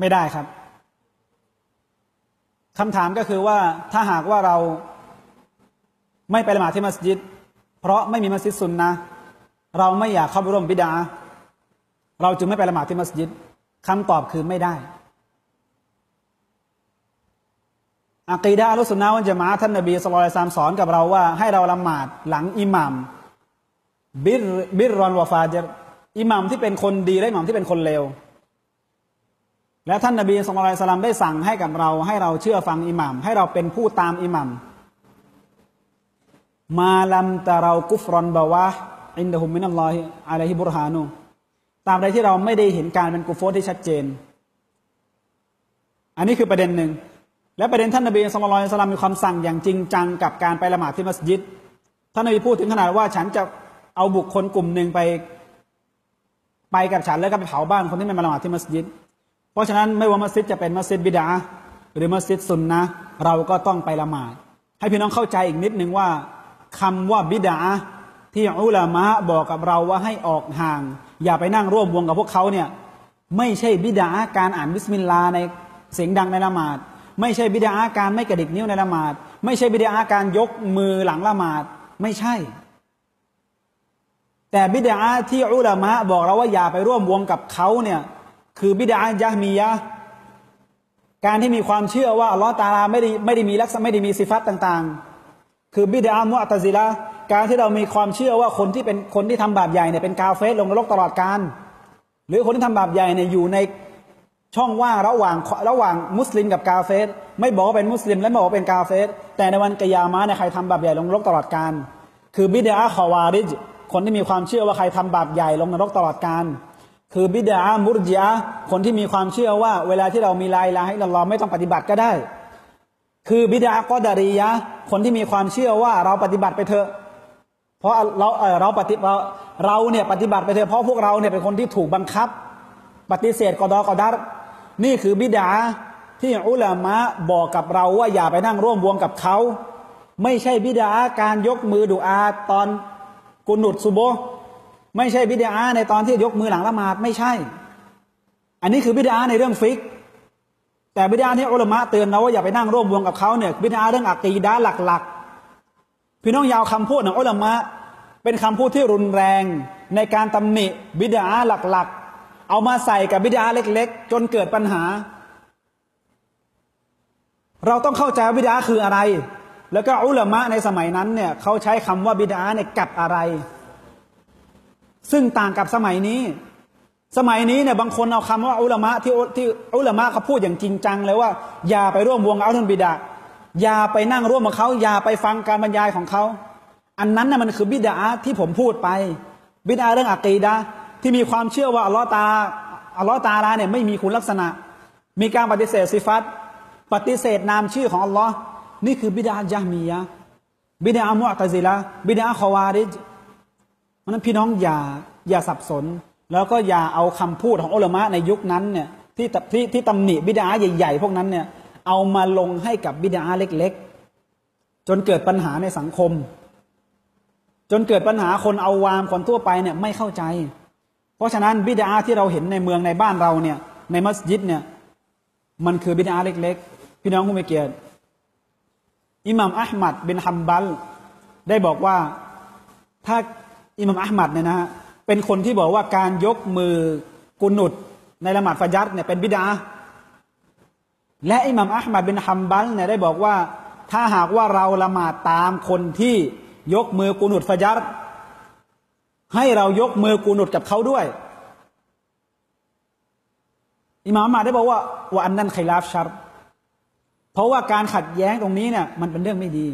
ไม่ได้ครับคำถามก็คือว่าถ้าหากว่าเราไม่ไปละหมาดที่มัสยิด เพราะไม่มีมัสยิดซุนนะเราไม่อยากเข้าร่วมบิดา เราจึงไม่ไปละหมาดที่มัสยิดคำตอบคือไม่ได้อักีดะอัลสุนนะวันจะมาท่านนบีสุลต่านสอนกับเราว่าให้เราละหมาดหลังอิหมัมบิรบิรรอนวาฟาจอิหมัมที่เป็นคนดีและอิหมัมที่เป็นคนเลว และท่านนบีสุลต่านได้สั่งให้กับเรา ให้เราเชื่อฟังอิหมัมให้เราเป็นผู้ตามอิหมัมมาลัมตะเรากุฟรอนบาวะอินดะฮุมินัลลอฮิอะลัยฮิบุรฮานุตามใดที่เราไม่ได้เห็นการเป็นกุฟรที่ชัดเจน อันนี้คือประเด็นหนึ่ง และประเด็นท่านนบีสุลต่านมีความสั่งอย่างจริงจังกับการไปละหมาดที่มัสยิดท่านนบีพูดถึงขนาดว่าฉันจะเอาบุคคลกลุ่มหนึ่งไป ไปกับฉันแล้วก็ไปเผาบ้านคนที่ไม่มาละหมาดที่มัสยิด เพราะฉะนั้นไม่ว่ามัสยิดจะเป็นมัสยิดบิดาหรือมัสยิดซุนนะเราก็ต้องไปละหมาด ให้พี่น้องเข้าใจอีกนิดนึงว่าคำว่าบิดาที่อุลามะบอกกับเราว่าให้ออกห่าง อย่าไปนั่งร่วมวงกับพวกเขาเนี่ยไม่ใช่บิดาการอ่านบิสมิลลาในเสียงดังในละหมาด ไม่ใช่บิดาการไม่กระดิกนิ้วในละหมาด ไม่ใช่บิดาการยกมือหลังละหมาด ไม่ใช่ แต่บิดาที่อุลามะบอกเราว่าอย่าไปร่วมวงกับเขาเนี่ย คือบิดายะมียะการที่มีความเชื่อว่าอัลลอฮ์ตาลาไม่ได้ไม่ได้มีลักษณะไม่ได้มีสิฟัตต่างๆ คือบิดามุอัตซิละการที่เรามีความเชื่อว่าคนที่เป็นคนที่ทำบาปใหญ่เนี่ยเป็นกาเฟสลงนรกตลอดกาลหรือคนที่ทำบาปใหญ่เนี่ยอยู่ในช่องว่างระหว่างระหว่างมุสลิมกับกาเฟสไม่บอกว่าเป็นมุสลิมและไม่บอกว่าเป็นกาเฟสแต่ในวันกิยามะเนี่ยใครทำบาปใหญ่ลงนรกตลอดกาลคือบิดาคอวาริจคนที่มีความเชื่อว่าใครทำบาปใหญ่ลงนรกตลอดกาล คือบิดามุรจิอาคนที่มีความเชื่อว่า เวลาที่เรามีลายลาให้เราไม่ต้องปฏิบัติก็ได้ คือบิดากอดารียะคนที่มีความเชื่อว่าเราปฏิบัติไปเถอะ เพราะเราเราปฏิเราเราเนี่ยปฏิบัติไปเถอะเพราะพวกเราเนี่ยเป็นคนที่ถูกบังคับ ปฏิเสธกอดอกอดัรนี่คือบิดาที่อุลามะบอกกับเราว่าอย่าไปนั่งร่วมวงกับเขา ไม่ใช่บิดาการยกมือดุอาตอนกุนุดซุโบ ไม่ใช่บิดาในตอนที่ยกมือหลังละหมาดไม่ใช่ อันนี้คือบิดาในเรื่องฟิก แต่บิดาที่อุลมะเตือนเราว่าอย่าไปนั่งร่วมวงกับเขาเนี่ยบิดาเรื่องอักีดาหลักๆ พี่น้องยาวคำพูดของอุลมะเป็นคำพูดที่รุนแรงในการตำหนิบิดาหลักๆ เอามาใส่กับบิดาเล็ก ๆ จนเกิดปัญหา เราต้องเข้าใจว่าบิดาคืออะไร แล้วก็อุลมะในสมัยนั้นเนี่ยเขาใช้คำว่าบิดาเนี่ยกับอะไร ซึ่งต่างกับสมัยนี้ สมัยนี้เนี่ยบางคนเอาคำว่าอุลามะที่ที่อุลามะเขาพูดอย่างจริงจังเลยว่า อย่าไปร่วมวงอัลทุนบิดาอย่าไปนั่งร่วมกับเขาอย่าไปฟังการบรรยายของเขาอันนั้นน่ะมันคือบิดาที่ผมพูดไป บิดาเรื่องอักีดะที่มีความเชื่อว่าอัลลอฮ์ตาอัลลอฮ์ตาลาเนี่ยไม่มีคุณลักษณะ มีการปฏิเสธสิฟัตปฏิเสธนามชื่อของอัลลอฮ์นี่คือบิดายะมียะบิดามุอัตซิละบิดาคอวาริจ เพราะนั้นพี่น้องอย่าอย่าสับสน แล้วก็อย่าเอาคำพูดของอัลมะในยุคนั้นเนี่ยที่ที่ที่ตำหนิบิดาใหญ่ ๆ พวกนั้นเนี่ยเอามาลงให้กับบิดาเล็ก ๆ จนเกิดปัญหาในสังคม จนเกิดปัญหาคนเอาวามคนทั่วไปเนี่ยไม่เข้าใจ เพราะฉะนั้นบิดาที่เราเห็นในเมืองในบ้านเราเนี่ยในมัสยิดเนี่ยมันคือบิดาเล็ก ๆ พี่น้องผู้มีเกียรติอิหม่ามอัลมัดบินฮัมบัลได้บอกว่าถ้า อิหมัมอัลมัดเนี่ยนะฮะเป็นคนที่บอกว่าการยกมือกุนุดในละหมาดฟาจัดเนี่ยเป็นบิดาและอิหมัมอัลมัดเป็นฮัมบัลเนี่ยได้บอกว่า ถ้าหากว่าเราละหมาดตามคนที่ยกมือกุนุดฟาจัดให้เรายกมือกุนุดกับเขาด้วย อิหม่ามอัลมัดได้บอกว่าว่าอันนั้นไคลาฟชาร์เพราะว่าการขัดแย้งตรงนี้เนี่ยมันเป็นเรื่องไม่ดี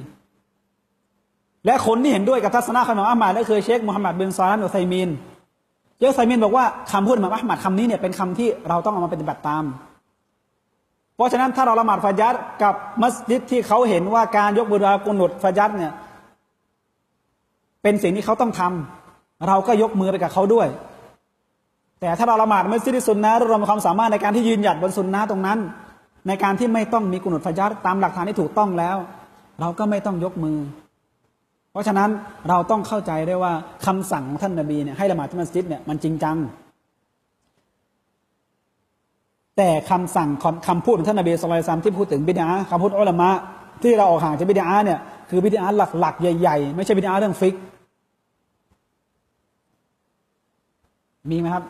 และคนที่เห็นด้วยกับทัศนะของอิมามอัลมัดก็คือเชคมุฮัมมัดบินซาลันอุไซมินเชคไซมินบอกว่าคำพูดของอิมามอัลมัดคำนี้เนี่ยเป็นคำที่เราต้องเอามาปฏิบัติตาม เพราะฉะนั้นถ้าเราละหมาดฟาจัดกับมัสยิดที่เขาเห็นว่าการยกบุรากุนุดฟาจัดเนี่ยเป็นสิ่งที่เขาต้องทำเราก็ยกมือไปกับเขาด้วย แต่ถ้าเราละหมาดมัสยิดสุนนะเรามีความสามารถในการที่ยืนหยัดบนสุนนะตรงนั้น ในการที่ไม่ต้องมีกุนดฟาจัดตามหลักฐานที่ถูกต้องแล้ว เราก็ไม่ต้องยกมือ ราะฉะนั้นเราต้องเข้าใจได้ว่าคำสั่งของท่านนาบีเนี่ยให้ละหมาดที่มัสยิดเนี่ยมันจริงจัง แต่คำสั่งคำพูดของท่านนบีสุลต่านที่พูดถึงบิดาคำพูดอัลมะที่เราออกห่างจากบิดาเนี่ยคือบิดาหลักๆ ใหญ่ ๆ ไม่ใช่บิดาเรื่องฟิก มีไหมครับ